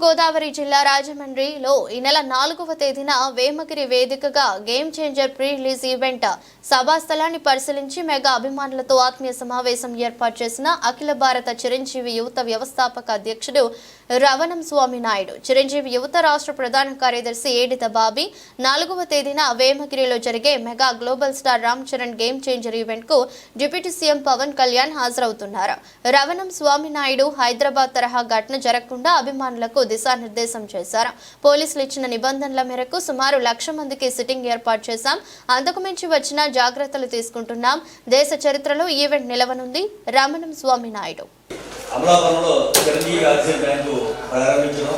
గోదావరి జిల్లా రాజమండ్రిలో ఈ నెల నాలుగవ తేదీన వేమగిరి వేదికగా game changer pre release event సభా స్థలాన్ని పరిశీలించి మెగా అభిమానులతో ఆత్మీయ సమావేశం ఏర్పాటు చేసిన అఖిల భారత చిరంజీవి యువత వ్యవస్థాపక అధ్యక్షుడు రవణం స్వామి నాయుడు. చిరంజీవి యువత రాష్ట్ర ప్రధాన కార్యదర్శి ఏడిత బాబీ. నాలుగవ తేదీన వేమగిరిలో జరిగే mega global star Ram Charan game changer ఈవెంట్కు deputy CM Pawan Kalyan హాజరవుతున్నారు. రవణం స్వామి నాయుడు హైదరాబాద్ తరహా ఘటన జరగకుండా అభిమానులకు దిశానిర్దేశం చేశారు. పోలీసులు ఇచ్చిన నిబంధనల మేరకు సుమారు లక్ష మందికి సిట్టింగ్ ఏర్పాటు చేశాం. అంతకుమించి వచ్చిన జాగ్రత్తలు తీసుకుంటున్నాం. దేశ చరిత్రలో ఈవెంట్ నిలవనుంది రమణం స్వామి నాయుడు. అమలాపురంలో చిరంజీవి ఆక్సిజన్ బ్యాంకు ప్రారంభించడం.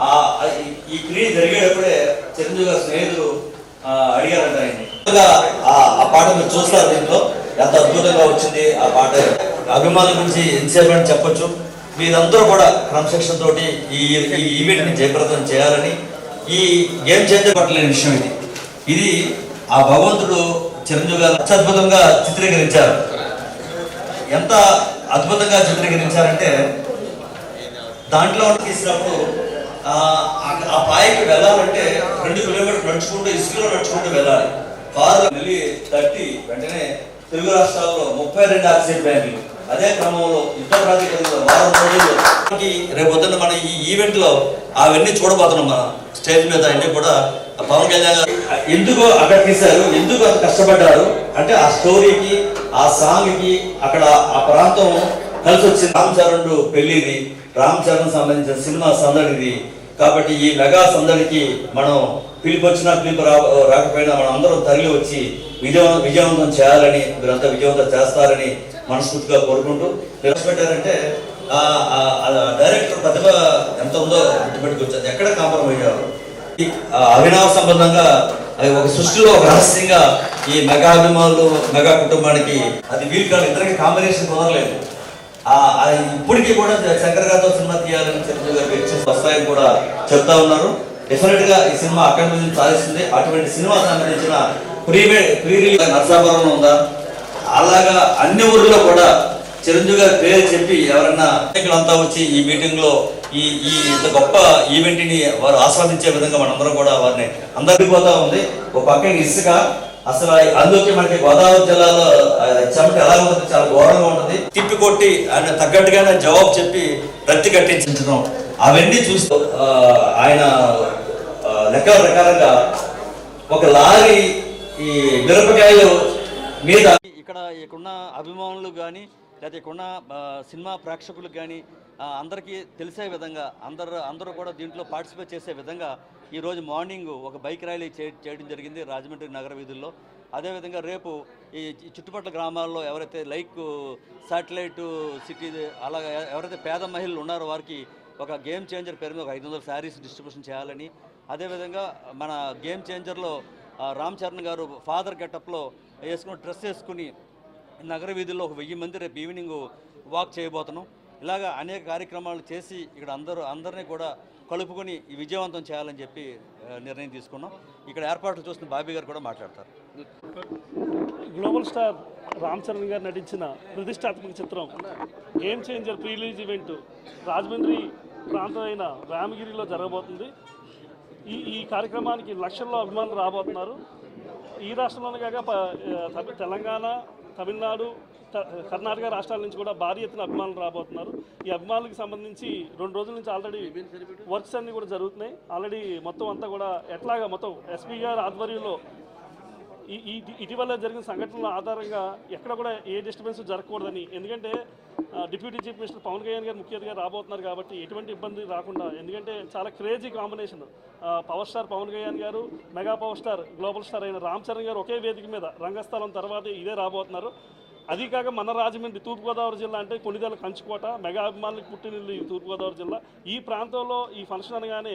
ఆ ఈ- క్రియ జరిగేటప్పుడే చిరంజీవి గారి స్నేహితులు అడిగారంట ఆయన్ని. ముందుగా ఆ ఆ పాట మీరు చూస్తారు దీంట్లో. ఎంత అద్భుతంగా వచ్చింది ఆ పాట. అభిమానుల గురించి ఎంతసేపు అని చెప్పొచ్చు. మీరందరూ కూడా క్రమశిక్షణ తోటి ఈ ఈ జయప్రదం చేయాలని ఈ గేమ్ చేంజర్ పట్టలేని విషయం ఇది. ఇది ఆ భగవంతుడు చిరంజీవి గారు అత్యద్భుతంగా చిత్రీకరించారు. ఎంత అద్భుతంగా చిత్రీకరించారంటే దాంట్లో తీసినప్పుడు ఆ ఆ పాయకి వెళ్ళాలంటే రెండు కిలోమీటర్లు నడుచుకుంటూ ఇసుకలో నడుచుకుంటూ వెళ్ళాలి. కారు వెళ్ళి తట్టి వెంటనే తెలుగు రాష్ట్రాల్లో ముప్పై రెండు ఆక్సిజన్ బ్యాంకులు. అదే క్రమంలో యుద్ధ ప్రాతిపదికలో వారం రోజుల్లో రేపు పొద్దున్న మన ఈ ఈవెంట్లో అవన్నీ చూడబోతున్నాం మన. స్టేజ్ మీద అన్ని కూడా పవన్ కళ్యాణ్ ఎందుకు అక్కడ తీశారు? ఎందుకు అంత కష్టపడ్డారు? అంటే ఆ స్టోరీకి ఆ సాంగ్కి అక్కడ ఆ ప్రాంతం కలిసి వచ్చింది రామ్ చరణ్ పెళ్ళిది రామ్ చరణ్ సంబంధించిన సినిమా సందడిది. కాబట్టి ఈ మెగా సందడికి మనం పిలుపు వచ్చినా పిలుపు రా రాకపోయినా మనం అందరం తరలి వచ్చి విజయ విజయవంతం చేయాలని మీరంతా విజయవంతం చేస్తారని మనస్ఫూర్తిగా కోరుకుంటూ పెట్టారంటే డైరెక్టర్ ప్రతిభ ఎంత ఉందో గుర్తుపెట్టుకొచ్చింది ఎక్కడ కాంప్రమైజ్ అయ్యారు? అవినావ అభినవ సంబంధంగా అది ఒక సృష్టిలో ఒక రహస్యంగా ఈ మెగా అభిమానులు మెగా కుటుంబానికి అది వీలు కాదు. ఇద్దరికి కాంబినేషన్ కుదరలేదు ఇప్పటికీ కూడా శంకర్ గారితో సినిమా తీయాలని చిరంజీవి గారు వెయిట్ చేసి వస్తాయని కూడా చెప్తా ఉన్నారు. డెఫినెట్గా ఈ సినిమా అక్కడి నుంచి సాధిస్తుంది అటువంటి సినిమా సంబంధించిన ప్రీ ప్రీ రిలీజ్ నర్సాపురంలో ఉందా? అలాగా అన్ని ఊర్లో కూడా చిరంజీవి గారి పేరు చెప్పి ఎవరన్నా అంతా వచ్చి ఈ మీటింగ్లో ఈ ఈ ఇంత గొప్ప ఈవెంట్ని వారు ఆస్వాదించే విధంగా మనందరం కూడా వారిని అందరికీ పోతా ఉంది. ఒక పక్కన ఇసుక అసలు అందుకే మనకి గోదావరి జిల్లాలో ఆ, చెమట ఎలా ఉంటుంది చాలా ఘోరంగా ఉంటుంది. తిప్పి కొట్టి ఆయన తగ్గట్టుగానే జవాబు చెప్పి రత్తి కట్టించడం అవన్నీ చూస్తూ ఆయన ఆ, లెక్కల ప్రకారంగా ఒక లారీ ఈ మిరపకాయలు మీద ఇక్కడ ఇక్కడున్న అభిమానులు కానీ లేకపోతే ఇక్కడున్న సినిమా ప్రేక్షకులకు కానీ అందరికీ తెలిసే విధంగా అందరూ అందరూ కూడా దీంట్లో పార్టిసిపేట్ చేసే విధంగా ఈరోజు మార్నింగ్ ఒక బైక్ ర్యాలీ చేయడం జరిగింది రాజమండ్రి నగర వీధుల్లో. అదేవిధంగా రేపు ఈ చుట్టుపక్కల గ్రామాల్లో ఎవరైతే లైక్ శాటిలైట్ సిటీ అలాగే ఎవరైతే పేద మహిళలు ఉన్నారో వారికి ఒక గేమ్ చేంజర్ పేరు మీద ఒక ఐదు వందల శారీస్ డిస్ట్రిబ్యూషన్ చేయాలని. అదేవిధంగా మన గేమ్ చేంజర్లో రామ్ చరణ్ గారు ఫాదర్ గెటప్లో వేసుకుని డ్రెస్ వేసుకుని నగర వీధుల్లో ఒక వెయ్యి మంది రేపు ఈవినింగ్ వాక్ చేయబోతున్నాం. ఇలాగా అనేక కార్యక్రమాలు చేసి ఇక్కడ అందరూ అందరినీ కూడా కలుపుకొని విజయవంతం చేయాలని చెప్పి నిర్ణయం తీసుకున్నాం. ఇక్కడ ఏర్పాట్లు చూస్తున్న బాబీ గారు కూడా మాట్లాడతారు. గ్లోబల్ స్టార్ రామ్ చరణ్ గారు నటించిన ప్రతిష్టాత్మక చిత్రం game changer prerelease event Rajahmundry ప్రాంతం అయిన రామగిరిలో జరగబోతుంది. ఈ ఈ కార్యక్రమానికి లక్షల్లో అభిమానులు రాబోతున్నారు. ఈ రాష్ట్రంలోనే కాక తెలంగాణ తమిళనాడు కర్ణాటక రాష్ట్రాల నుంచి కూడా భారీ ఎత్తున అభిమానులు రాబోతున్నారు. ఈ అభిమానులకు సంబంధించి రెండు రోజుల నుంచి ఆల్రెడీ వర్క్స్ అన్నీ కూడా జరుగుతున్నాయి. ఆల్రెడీ మొత్తం అంతా కూడా ఎట్లాగా మొత్తం ఎస్పీ గారు ఆధ్వర్యంలో ఈ ఇటీవల జరిగిన సంఘటనల ఆధారంగా ఎక్కడ కూడా ఏ డిస్టర్బెన్స్ జరగకూడదని. ఎందుకంటే deputy chief minister Pawan Kalyan గారు ముఖ్య అతిథిగా రాబోతున్నారు కాబట్టి ఎటువంటి ఇబ్బంది రాకుండా ఎందుకంటే చాలా crazy combination. Power star Pawan Kalyan గారు mega power star global star అయిన రామ్ చరణ్ గారు ఒకే వేదిక మీద రంగస్థలం తర్వాత ఇదే రాబోతున్నారు. అది కాక మన రాజమండ్రి తూర్పుగోదావరి జిల్లా అంటే కొన్నిదల కంచుకోట మెగా అభిమానులకు పుట్టినిల్లు ఈ తూర్పుగోదావరి జిల్లా. ఈ ప్రాంతంలో ఈ ఫంక్షన్ అనగానే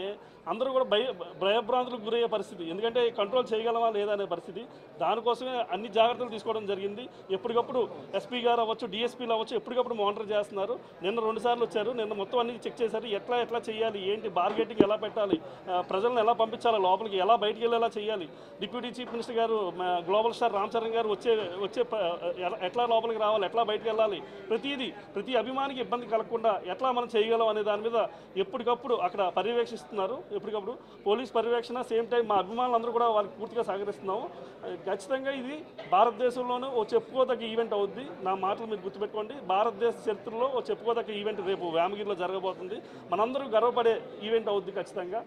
అందరూ కూడా భయ భయభ్రాంతులకు గురయ్యే పరిస్థితి. ఎందుకంటే కంట్రోల్ చేయగలమా లేదా అనే పరిస్థితి. దానికోసమే అన్ని జాగ్రత్తలు తీసుకోవడం జరిగింది. ఎప్పటికప్పుడు ఎస్పీ గారు అవ్వచ్చు డిఎస్పీలు అవ్వచ్చు ఎప్పటికప్పుడు మానిటర్ చేస్తున్నారు. నిన్న రెండు సార్లు వచ్చారు. నిన్న మొత్తం అన్ని చెక్ చేశారు. ఎట్లా ఎట్లా చేయాలి? ఏంటి? బార్గెటింగ్ ఎలా పెట్టాలి? ప్రజలను ఎలా పంపించాలి? లోపలికి ఎలా బయటికి వెళ్ళేలా చేయాలి? డిప్యూటీ చీఫ్ మినిస్టర్ గారు గ్లోబల్ స్టార్ రామ్ చరణ్ గారు వచ్చే వచ్చే ఎట్లా ఎట్లా లోపలికి రావాలి ఎట్లా బయటకు వెళ్ళాలి ప్రతిదీ ప్రతి అభిమానికి ఇబ్బంది కలగకుండా ఎట్లా మనం చేయగలం అనే దాని మీద ఎప్పటికప్పుడు అక్కడ పర్యవేక్షిస్తున్నారు. ఎప్పటికప్పుడు పోలీస్ పర్యవేక్షణ సేమ్ టైం మా అభిమానులందరూ కూడా వాళ్ళకి పూర్తిగా సహకరిస్తున్నాము. ఖచ్చితంగా ఇది భారతదేశంలోనూ ఓ చెప్పుకోదగ్గ ఈవెంట్ అవుద్ది. నా మాటలు మీరు గుర్తుపెట్టుకోండి. భారతదేశ చరిత్రలో ఓ చెప్పుకోదగ్గ ఈవెంట్ రేపు వేమగిరిలో జరగబోతుంది. మనందరూ గర్వపడే ఈవెంట్ అవుద్ది ఖచ్చితంగా.